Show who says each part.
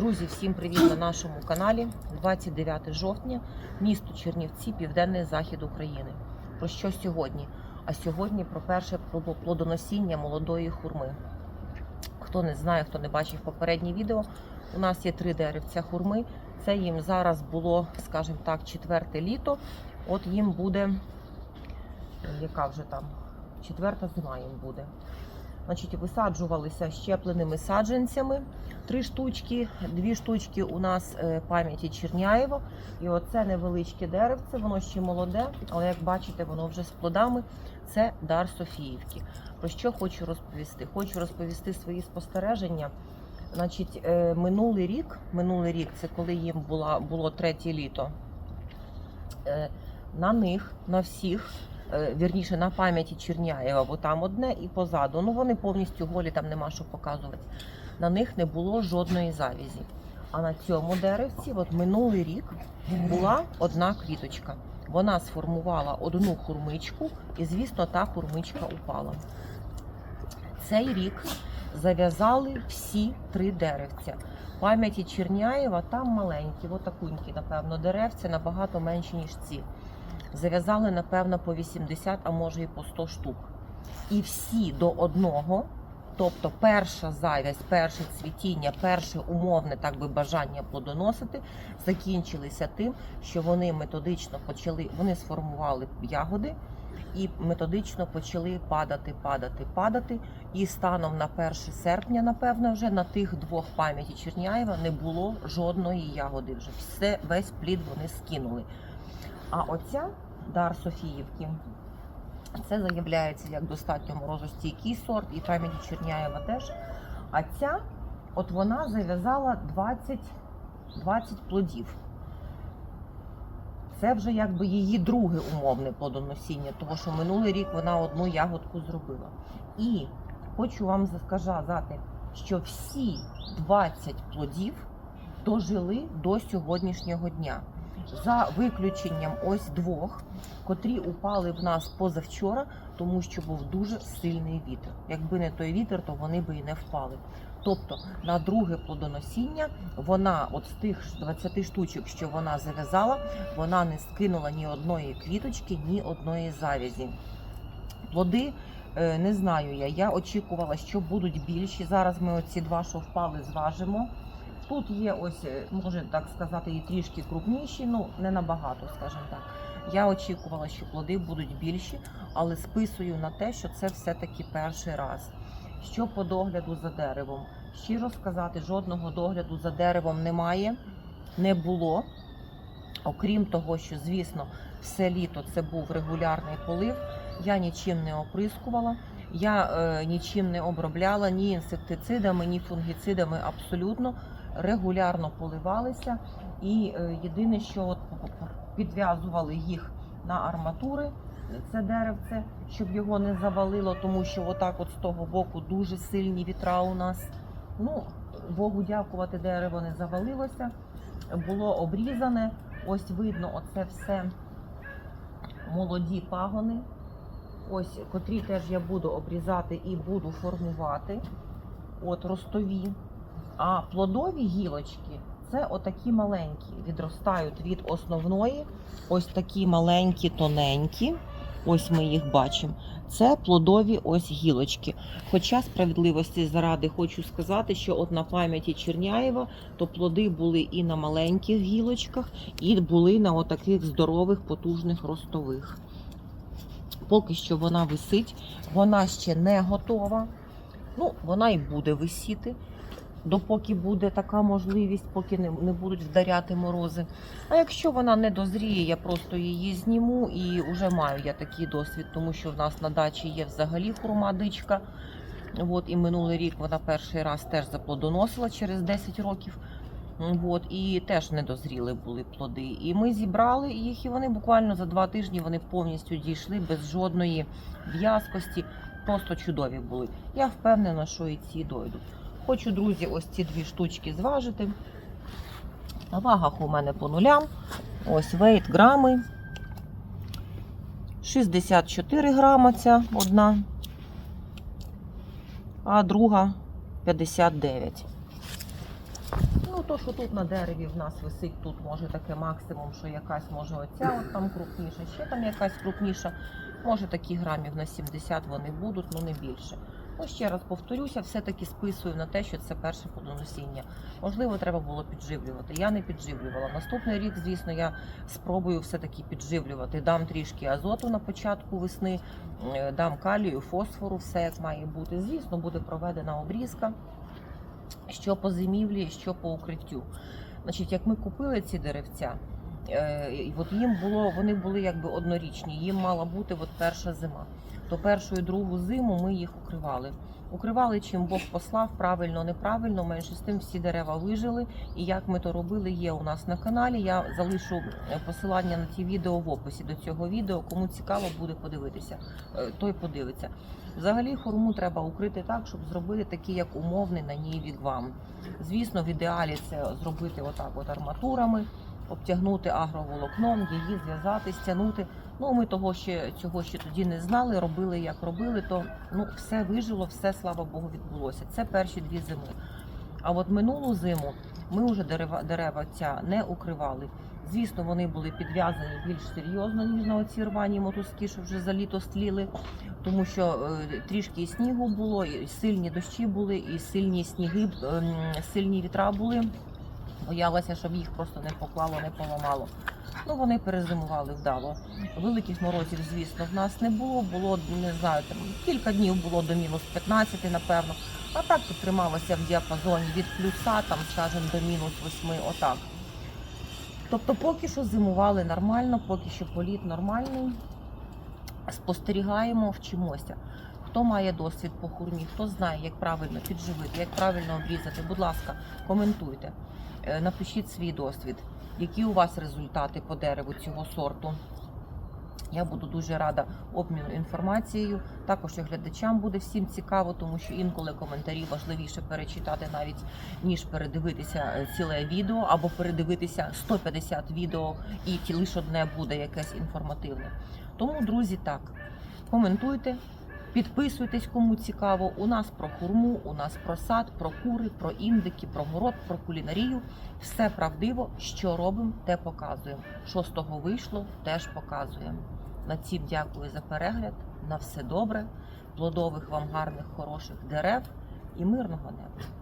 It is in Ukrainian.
Speaker 1: Друзі, всім привіт на нашому каналі. 29 жовтня, місто Чернівці, південний захід України. Про що сьогодні? А сьогодні про перше плодоносіння молодої хурми. Хто не знає, хто не бачив попереднє відео, у нас є три деревця хурми. Це їм зараз було, скажімо так, четверте літо. От їм буде, яка вже там, четверта зима їм буде. Значить, висаджувалися щепленими саджанцями. Три штучки, дві штучки у нас е, пам'яті Черняєва. І оце невеличке деревце, воно ще молоде, але як бачите, воно вже з плодами. Це дар Софіївки. Про що хочу розповісти? Хочу розповісти свої спостереження. Значить, е, минулий рік, минулий рік, це коли їм була, було третє літо. е, На них, на всіх, вірніше на пам'яті Черняєва, бо там одне і позаду. Ну вони повністю голі, там нема що показувати. На них не було жодної завязі. А на цьому деревці, от минулий рік, була одна квіточка. Вона сформувала одну хурмичку, і, звісно, та хурмичка упала. Цей рік зав'язали всі три деревця. Пам'яті Черняєва там маленькі, отакунькі, напевно, деревця набагато менші, ніж ці. Зав'язали, напевно, по 80, а може і по 100 штук. І всі до одного, тобто перша завязь, перше цвітіння, перше умовне так би бажання плодоносити, закінчилися тим, що вони методично почали, вони сформували ягоди і методично почали падати, падати, падати. І станом на 1 серпня, напевно, вже на тих двох пам'яті Черняєва не було жодної ягоди. Вже все, весь плід вони скинули. А оця дар Софіївки, це заявляється як достатньо морозостійкий сорт, і пам'яті Черняєва теж. А ця, от вона зав'язала 20, 20 плодів. Це вже якби її друге умовне плодоносіння, тому що минулий рік вона одну ягодку зробила. І хочу вам сказати, що всі 20 плодів дожили до сьогоднішнього дня. За виключенням ось двох, котрі упали в нас позавчора, тому що був дуже сильний вітер. Якби не той вітер, то вони би і не впали. Тобто на друге плодоносіння вона, от з тих 20 штучок, що вона зав'язала, вона не скинула ні одної квіточки, ні одної завязі. Плоди е, не знаю я. Я очікувала, що будуть більші. Зараз ми оці два, що впали, зважимо. Тут є ось, е, може так сказати, і трішки крупніші, ну не набагато, скажімо так. Я очікувала, що плоди будуть більші, але списую на те, що це все-таки перший раз. Що по догляду за деревом? Щиро сказати, жодного догляду за деревом немає, не було. Окрім того, що, звісно, все літо це був регулярний полив. Я нічим не оприскувала, я е, нічим не обробляла ні інсектицидами, ні фунгіцидами. Абсолютно регулярно поливалися. І е, єдине, що от підв'язували їх на арматури, це деревце, щоб його не завалило, тому що отак, от з того боку, дуже сильні вітра у нас. Ну, Богу дякувати, дерево не завалилося, було обрізане. Ось видно, оце все молоді пагони. Ось, котрі теж я буду обрізати і буду формувати. От ростові. А плодові гілочки це отакі маленькі. Відростають від основної. Ось такі маленькі, тоненькі. Ось ми їх бачимо. Це плодові ось гілочки. Хоча справедливості заради хочу сказати, що от на пам'яті Черняєва то плоди були і на маленьких гілочках, і були на отаких здорових, потужних ростових. Поки що вона висить, вона ще не готова. Ну, вона і буде висіти, допоки буде така можливість, поки не, не будуть вдаряти морози. А якщо вона не дозріє, я просто її зніму і вже маю я такий досвід, тому що в нас на дачі є взагалі хурма дичка. От, і минулий рік вона перший раз теж заплодоносила через 10 років. От, і теж недозріли були плоди. І ми зібрали їх, і вони буквально за два тижні вони повністю дійшли без жодної в'язкості. Просто чудові були. Я впевнена, що і ці дойдуть. Хочу, друзі, ось ці дві штучки зважити. На вагах у мене по нулям. Ось вейт грами. 64 грама ця одна, а друга 59. Ну, то, що тут на дереві в нас висить, тут може таке максимум, що якась може оця от там крупніша, ще там якась крупніша. Може такі грамів на 70 вони будуть, ну не більше. Ну, ще раз повторюся, все-таки списую на те, що це перше плодоносіння. Можливо, треба було підживлювати. Я не підживлювала. Наступний рік, звісно, я спробую все-таки підживлювати. Дам трішки азоту на початку весни, е, дам калію, фосфору, все як має бути. Звісно, буде проведена обрізка, що по зимівлі, що по укриттю. Значить, як ми купили ці деревця, от їм було, вони були якби однорічні, їм мала бути от перша зима. То першу і другу зиму ми їх укривали. Укривали, чим Бог послав, правильно, неправильно. Менше з тим всі дерева вижили. І як ми то робили, є у нас на каналі. Я залишу е, посилання на ті відео в описі до цього відео. Кому цікаво буде подивитися, е, той подивиться. Взагалі хорму треба укрити так, щоб зробити такий, як умовний на ній вігвам. Звісно, в ідеалі це зробити отак, от арматурами, обтягнути агроволокном, її зв'язати, стягнути. Ну, ми того ще цього ще тоді не знали, робили як робили, то ну все вижило, все слава Богу відбулося. Це перші дві зими. А от минулу зиму ми вже дерева дерева ця не укривали. Звісно, вони були підв'язані більш серйозно, ніж на оці рвані мотузки, що вже за літо стліли, тому що е, трішки і снігу було, і сильні дощі були, і сильні сніги, сильні вітра були. Боялася, щоб їх просто не поклало, не поламало. Ну, вони перезимували вдало. Великих морозів, звісно, в нас не було. Було, не знаю, там кілька днів було до мінус 15, напевно. А так тут трималося в діапазоні від плюса, там, скажімо, до мінус 8, отак. Тобто поки що зимували нормально, поки що політ нормальний. Спостерігаємо, вчимося. Хто має досвід по хурмі, хто знає, як правильно підживити, як правильно обрізати, будь ласка, коментуйте, Е, напишіть свій досвід, які у вас результати по дереву цього сорту. Я буду дуже рада обміну інформацією. Також і глядачам буде всім цікаво, тому що інколи коментарі важливіше перечитати навіть ніж передивитися е, ціле відео або передивитися 150 відео і лише одне буде якесь інформативне. Тому, друзі, так коментуйте, підписуйтесь, кому цікаво. У нас про хурму, у нас про сад, про кури, про індики, про город, про кулінарію. Все правдиво, що робимо, те показуємо. Що з того вийшло, теж показуємо. На цім дякую за перегляд. На все добре, плодових вам гарних, хороших дерев і мирного неба.